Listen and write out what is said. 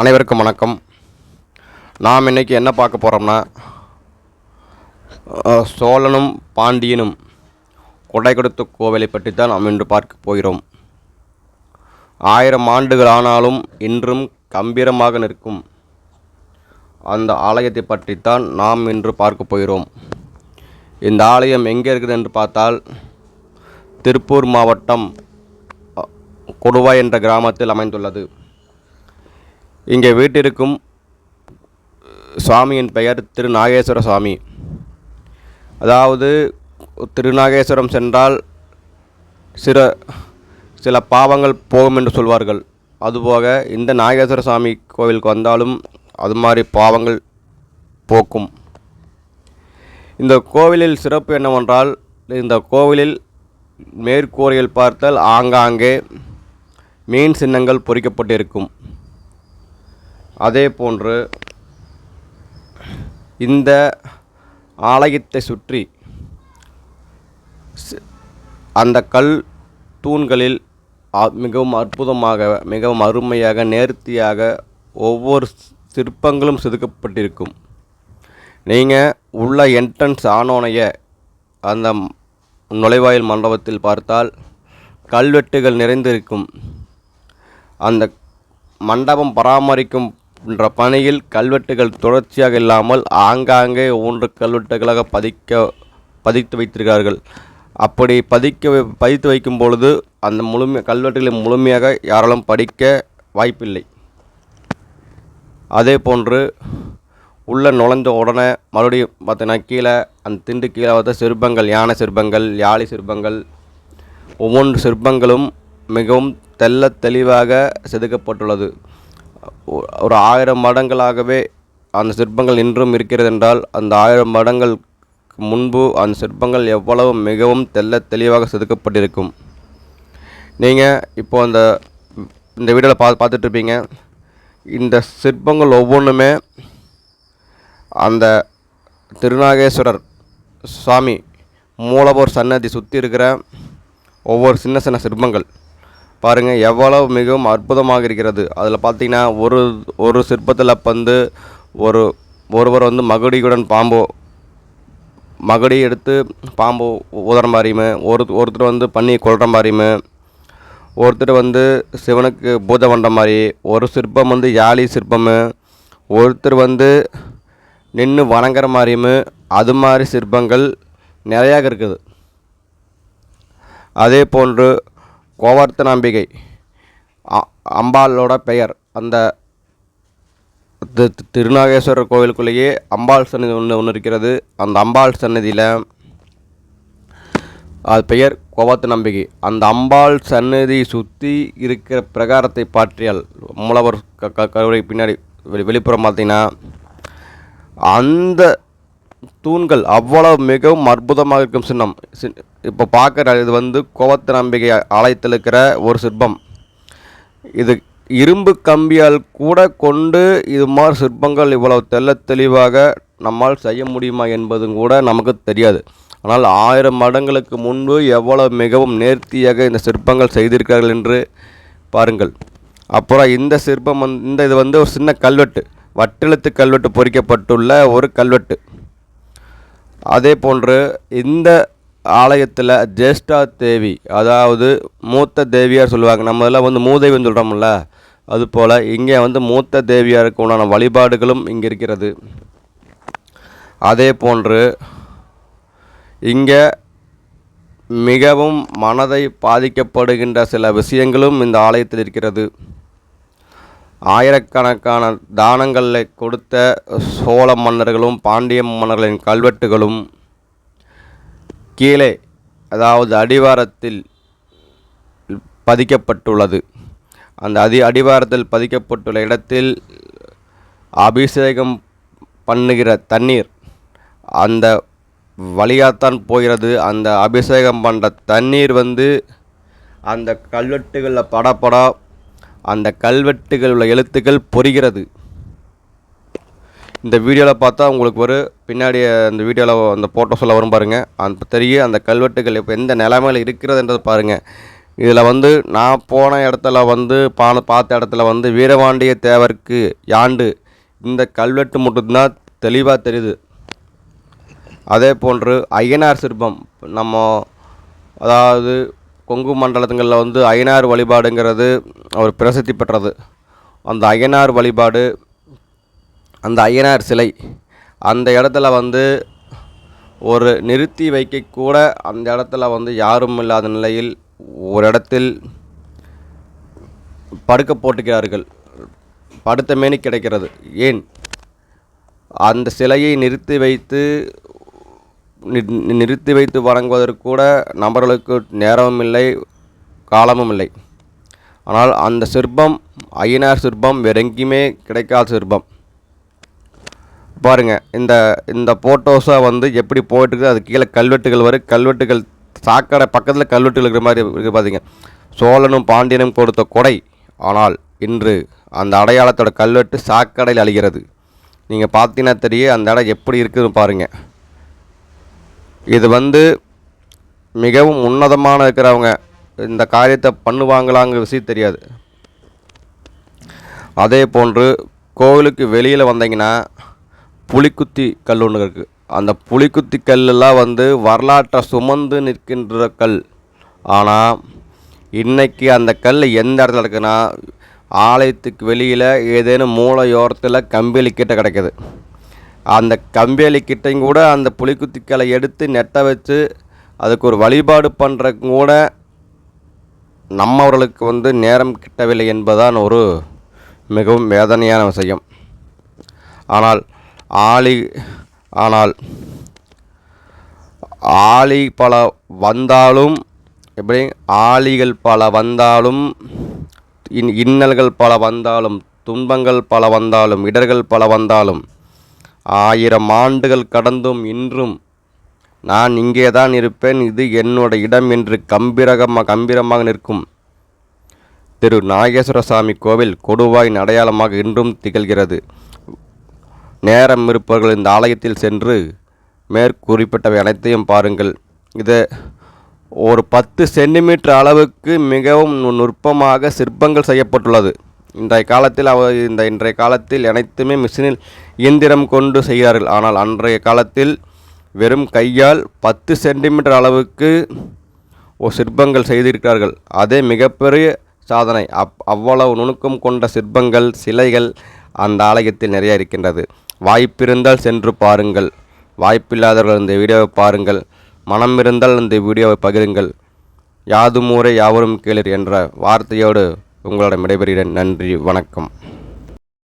அனைவருக்கும் வணக்கம். நாம் இன்னைக்கு என்ன பார்க்க போகிறோம்னா சோழனும் பாண்டியனும் கொடை கொடுத்த கோவிலை பற்றி தான் நாம் இன்று பார்க்க போகிறோம். ஆயிரம் ஆண்டுகள் ஆனாலும் இன்றும் கம்பீரமாக நிற்கும் அந்த ஆலயத்தை பற்றித்தான் நாம் இன்று பார்க்க போகிறோம். இந்த ஆலயம் எங்கே இருக்குது என்று பார்த்தால் திருப்பூர் மாவட்டம் கொடுவாய் என்ற கிராமத்தில் அமைந்துள்ளது. இங்கே வீட்டிற்கும் சுவாமியின் பெயர் திருநாகேஸ்வர சுவாமி. அதாவது திருநாகேஸ்வரம் சென்றால் சில சில பாவங்கள் போகும் என்று சொல்வார்கள். அதுபோக இந்த நாகேஸ்வர சுவாமி கோவிலுக்கு வந்தாலும் அது மாதிரி பாவங்கள் போக்கும். இந்த கோவிலில் சிறப்பு என்னவென்றால் இந்த கோவிலில் மேற்கூரையில் பார்த்தால் ஆங்காங்கே மீன் சின்னங்கள் பொறிக்கப்பட்டிருக்கும். அதே போன்று இந்த ஆலயத்தை சுற்றி அந்த கல் தூண்களில் அ- மிகவும் அற்புதமாக மிகவும் அருமையாக நேர்த்தியாக ஒவ்வொரு சிற்பங்களும் செதுக்கப்பட்டிருக்கும். நீங்கள் உள்ள என்ட்ரன்ஸ் ஆனோனைய அந்த நுழைவாயில் மண்டபத்தில் பார்த்தால் கல்வெட்டுகள் நிறைந்திருக்கும். அந்த மண்டபம் பராமரிக்கும் என்ற பணியில் கல்வெட்டுகள் தொடர்ச்சியாக இல்லாமல் ஆங்காங்கே ஒவ்வொன்று கல்வெட்டுகளாக பதிக்க பதித்து வைத்திருக்கிறார்கள். அப்படி பதிக்க வை- பதித்து வைக்கும் பொழுது அந்த முழுமை கல்வெட்டுகளை முழுமையாக யாராலும் படிக்க வாய்ப்பில்லை. அதே போன்று உள்ளே நுழைஞ்ச உடனே மறுபடியும் பார்த்தீங்கன்னா கீழே அந்த திண்டு கீழே பார்த்த சிற்பங்கள் யானை சிற்பங்கள் யாழி சிற்பங்கள் ஒவ்வொன்று சிற்பங்களும் மிகவும் தெல்ல தெளிவாக செதுக்கப்பட்டுள்ளது. ஒரு ஆயிரம் மடங்களாகவே அந்த சிற்பங்கள் இன்றும் இருக்கிறதென்றால் அந்த ஆயிரம் மடங்களுக்கு முன்பு அந்த சிற்பங்கள் எவ்வளவு மிகவும் தெல்ல தெளிவாக செதுக்கப்பட்டிருக்கும். நீங்கள் இப்போ அந்த இந்த வீடியோவில் பா பார்த்துட்ருப்பீங்க. இந்த சிற்பங்கள் ஒவ்வொன்றுமே அந்த திருநாகேஸ்வரர் சுவாமி மூலவர் சன்னதி சுற்றி இருக்கிற ஒவ்வொரு சின்ன சின்ன சிற்பங்கள். பாருங்கள் எவ்வளவு மிகவும் அற்புதமாக இருக்கிறது. அதில் பார்த்தீங்கன்னா ஒரு ஒரு சிற்பத்தில் வந்து ஒரு ஒருவர் வந்து மகுடியுடன் பாம்போ மகுடி எடுத்து பாம்பு உதற மாதிரியுமே ஒரு ஒருத்தர் வந்து பண்ணி கொள்கிற மாதிரியுமே ஒருத்தர் வந்து சிவனுக்கு பூஜை பண்ணுற மாதிரி ஒரு சிற்பம் வந்து யாழி சிற்பம் ஒருத்தர் வந்து நின்று வணங்குற மாதிரியும் அது மாதிரி சிற்பங்கள் நிறையாக இருக்குது. அதே போன்று கோவர்த்தனாம்பிகை அ- அம்பாளோட பெயர். அந்த தி- திருநாகேஸ்வரர் கோவிலுக்குள்ளேயே அம்பாள் சன்னதி ஒன்று ஒன்று இருக்கிறது. அந்த அம்பாள் சன்னதியில் அது பெயர் கோவத்து நம்பிக்கை. அந்த அம்பாள் சன்னதி சுற்றி இருக்கிற பிரகாரத்தை பாற்றியால். மூலவர் க க கருவறை பின்னாடி வெளி வெளிப்புறம் பார்த்தீங்கன்னா அந்த தூண்கள் அவ்வளவு மிகவும் அற்புதமாக இருக்கும் சின்னம். இப்போ பார்க்குற இது வந்து கோவத்து நம்பிக்கை ஆலயத்தில் இருக்கிற ஒரு சிற்பம். இது இரும்பு கம்பியால் கூட கொண்டு இது மாதிரி சிற்பங்கள் இவ்வளவு தெல்ல தெளிவாக நம்மால் செய்ய முடியுமா என்பதும் கூட நமக்கு தெரியாது. ஆனால் ஆயிரம் மடங்களுக்கு முன்பு எவ்வளவு மிகவும் நேர்த்தியாக இந்த சிற்பங்கள் செய்திருக்கிறார்கள் என்று பாருங்கள். அப்புறம் இந்த சிற்பம் வந்து இந்த இது வந்து ஒரு சின்ன கல்வெட்டு. வட்டெழுத்து கல்வெட்டு பொறிக்கப்பட்டுள்ள ஒரு கல்வெட்டு. அதே போன்று இந்த ஆலயத்தில் ஜேஷ்டா தேவி அதாவது மூத்த தேவியார் சொல்லுவாங்க. நம்ம இதெல்லாம் வந்து மூதேவின்னு சொல்கிறோம்ல அதுபோல் இங்கே வந்து மூத்த தேவியாருக்கு உண்டான வழிபாடுகளும் இங்கே இருக்கிறது. அதே போன்று இங்கே மிகவும் மனதை பாதிக்கப்படுகின்ற சில விஷயங்களும் இந்த ஆலயத்தில் இருக்கிறது. ஆயிரக்கணக்கான தானங்களை கொடுத்த சோழ மன்னர்களும் பாண்டிய மன்னர்களின் கல்வெட்டுகளும் கீழே அதாவது அடிவாரத்தில் பதிக்கப்பட்டுள்ளது. அந்த அடி அடிவாரத்தில் பதிக்கப்பட்டுள்ள இடத்தில் அபிஷேகம் பண்ணுகிற தண்ணீர் அந்த வழியாத்தான் போகிறது. அந்த அபிஷேகம் பண்ணுற தண்ணீர் வந்து அந்த கல்வெட்டுகளில் படப்பட அந்த கல்வெட்டுகள் உள்ள எழுத்துக்கள் பொரிகிறது இந்த வீடியோவில் பார்த்தா உங்களுக்கு ஒரு பின்னாடி அந்த வீடியோவில் அந்த ஃபோட்டோஸில் வரும் பாருங்கள் அந்த தெரியும் அந்த கல்வெட்டுகள் இப்போ எந்த நிலைமையில் இருக்கிறதுன்றது பாருங்கள் இதில் வந்து நான் போன இடத்துல வந்து பான பார்த்த இடத்துல வந்து வீரபாண்டிய தேவருக்கு யாண்டு இந்த கல்வெட்டு மட்டும்தான் தெளிவாக தெரியுது. அதே போன்று ஐயனார் சிற்பம் நம்ம அதாவது கொங்கு மண்டலத்துங்களில் வந்து அய்யனார் வழிபாடுங்கிறது ஒரு பிரசித்தி பெற்றது. அந்த அய்யனார் வழிபாடு அந்த அய்யனார் சிலை அந்த இடத்துல வந்து ஒரு நிறுத்தி வைக்க கூட அந்த இடத்துல வந்து யாரும் இல்லாத நிலையில் ஒரு இடத்தில் படுக்க போட்டுக்கிறார்கள். படுத்த மேனி கிடைக்கிறது. ஏன்? அந்த சிலையை நிறுத்தி வைத்து நிறுத்தி வைத்து வணங்குவதற்கு கூட நபர்களுக்கு நேரமும் இல்லை காலமும் இல்லை ஆனால் அந்த சிற்பம் ஐயனார் சிற்பம் வேற எங்கேயுமே கிடைக்காத சிற்பம். பாருங்கள் இந்த இந்த ஃபோட்டோஸை வந்து எப்படி போயிட்டு இருக்குது அது கீழே கல்வெட்டுகள் வரும் கல்வெட்டுகள் சாக்கடை பக்கத்தில் கல்வெட்டுகள் இருக்கிற மாதிரி இருக்குது பார்த்தீங்க சோழனும் பாண்டியனும் கொடுத்த கொடை. ஆனால் இன்று அந்த அடையாளத்தோட கல்வெட்டு சாக்கடையில் அழிகிறது. நீங்கள் பார்த்தீங்கன்னா தெரியும் அந்த இடம் எப்படி இருக்குதுன்னு பாருங்கள் இது வந்து மிகவும் உன்னதமான இருக்கிறவங்க இந்த காரியத்தை பண்ணுவாங்களாங்கிற விஷயம் தெரியாது. அதே போன்று கோவிலுக்கு வெளியில் வந்தீங்கன்னா புளிக்குத்தி கல் ஒன்று இருக்குது அந்த புளிக்குத்தி கல்லெல்லாம் வந்து வரலாற்றை சுமந்து நிற்கின்ற கல். ஆனால் இன்றைக்கி அந்த கல் எந்த இடத்துல இருக்குன்னா ஆலயத்துக்கு வெளியில் ஏதேனும் மூளையோரத்தில் கம்பெலி கிட்ட கிடைக்கிது. அந்த கம்பேலி கிட்டையும் கூட அந்த புளிக்குத்திக்களை எடுத்து நெட்டை வச்சு அதுக்கு ஒரு வழிபாடு பண்ணுற கூட நம்மவர்களுக்கு வந்து நேரம் கிட்டவில்லை என்பதுதான் ஒரு மிகவும் வேதனையான விஷயம். ஆனால் ஆளி ஆனால் ஆளி பல வந்தாலும் எப்படி? ஆளிகள் பல வந்தாலும் இன் இன்னல்கள் பல வந்தாலும் துன்பங்கள் பல வந்தாலும் இடர்கள் பல வந்தாலும் ஆயிரம் ஆண்டுகள் கடந்தும் இன்றும் நான் இங்கே தான் இருப்பேன். இது என்னோட இடம் என்று கம்பீரகமாக கம்பீரமாக நிற்கும். திரு நாகேஸ்வர சாமி கோவில் கொடுவாயின் அடையாளமாக இன்றும் திகழ்கிறது. நேரம் இருப்பவர்கள் இந்த ஆலயத்தில் சென்று மேற்குறிப்பிட்டவை அனைத்தையும் பாருங்கள். இது ஒரு பத்து சென்டிமீட்டர் அளவுக்கு மிகவும் நுட்பமாக சிற்பங்கள் செய்யப்பட்டுள்ளது. இன்றைய காலத்தில் அவ இந்த இன்றைய காலத்தில் அனைத்துமே மிஷினில் இயந்திரம் கொண்டு செய்கிறார்கள். ஆனால் அன்றைய காலத்தில் வெறும் கையால் பத்து சென்டிமீட்டர் அளவுக்கு ஓ சிற்பங்கள் செய்திருக்கிறார்கள். அதே மிகப்பெரிய சாதனை. அப் அவ்வளவு நுணுக்கம் கொண்ட சிற்பங்கள் சிலைகள் அந்த ஆலயத்தில் நிறைய இருக்கின்றது. வாய்ப்பிருந்தால் சென்று பாருங்கள். வாய்ப்பில்லாதவர்கள் இந்த வீடியோவை பாருங்கள். மனம் இருந்தால் இந்த வீடியோவை பகிருங்கள். யாதும் ஊரே யாவரும் கேளர் என்ற வார்த்தையோடு உங்களிடம் விடைபெறுகிறேன். நன்றி வணக்கம்.